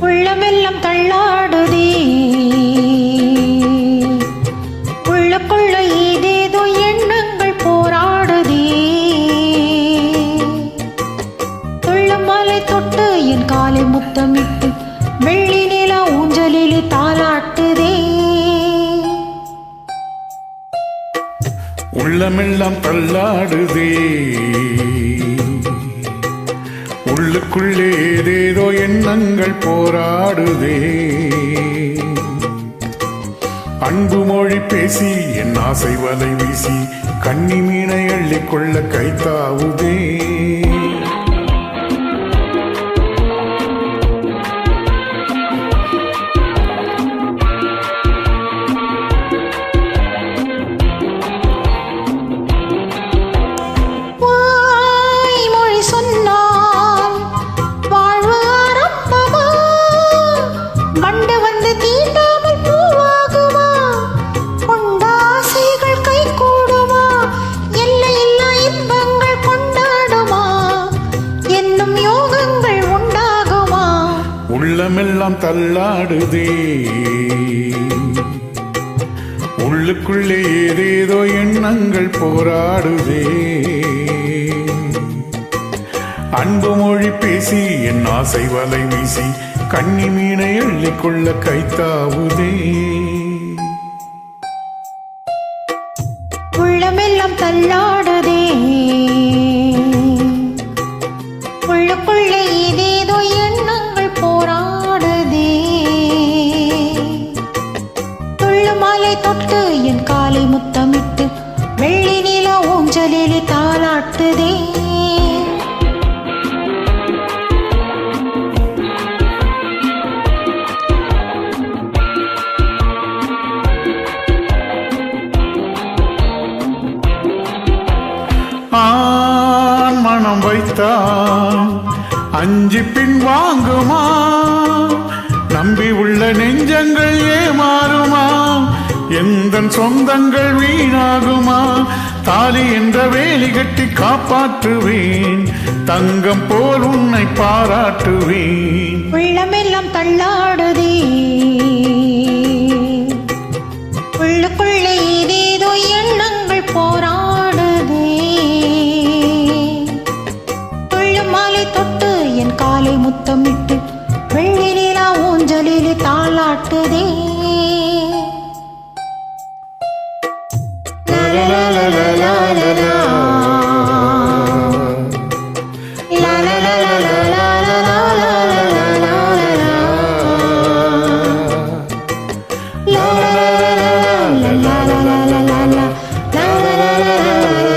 உள்ளமெல்லாம் தள்ளாடுதே. உள்ளக்குள்ள ஏதேதோ எண்ணங்கள் போராடுதே. துள்ளமலை தொட்டு என் காலை முத்தமிட்டு வெள்ளி நிலா ஊஞ்சலிலே தாளாட்டுதே. உள்ளமெல்லாம் தள்ளாடுதே. மனதுக்குள்ளே ஏதேதோ எண்ணங்கள் போராடுதே. அன்பு மொழி பேசி என் ஆசை வலை வீசி கண்ணி மீனை அள்ளிக்கொள்ள கைத்தாவுதே உள்ளமெல்லாம் தள்ளாடுதே. உள்ளுக்குள்ளே ஏதேதோ எண்ணங்கள் போராடுதே. அன்பு மொழி பேசி என் ஆசை வலை வீசி கண்ணி மீனை அள்ளிக்கொள்ள கைத்தாவுதே. உள்ளமெல்லாம் தள்ளாடுதே. ஊஞ்சலிலே தாளாட்டுதே. ஆண் மனம் வைத்தான் அஞ்சு பின் வாங்குமா? நம்பி உள்ள நெஞ்சங்கள் ஏமாறுமா? எந்த சொந்தங்கள் வீணாகுமா? தாலி என்ற வேலி கட்டி காப்பாற்றுவேன். தங்கம் போல் உன்னை பாராட்டுவேன். உள்ளமெல்லாம் தள்ளாடுதே உள்ளுக்குள்ளே ஏதேதோ எண்ணங்கள் போராடுதே துள்ளு மாலை தொட்டு என் காலை முத்தமிட்டு வெள்ளி நிலா ஊஞ்சலிலே தாளாட்டுதே Oh.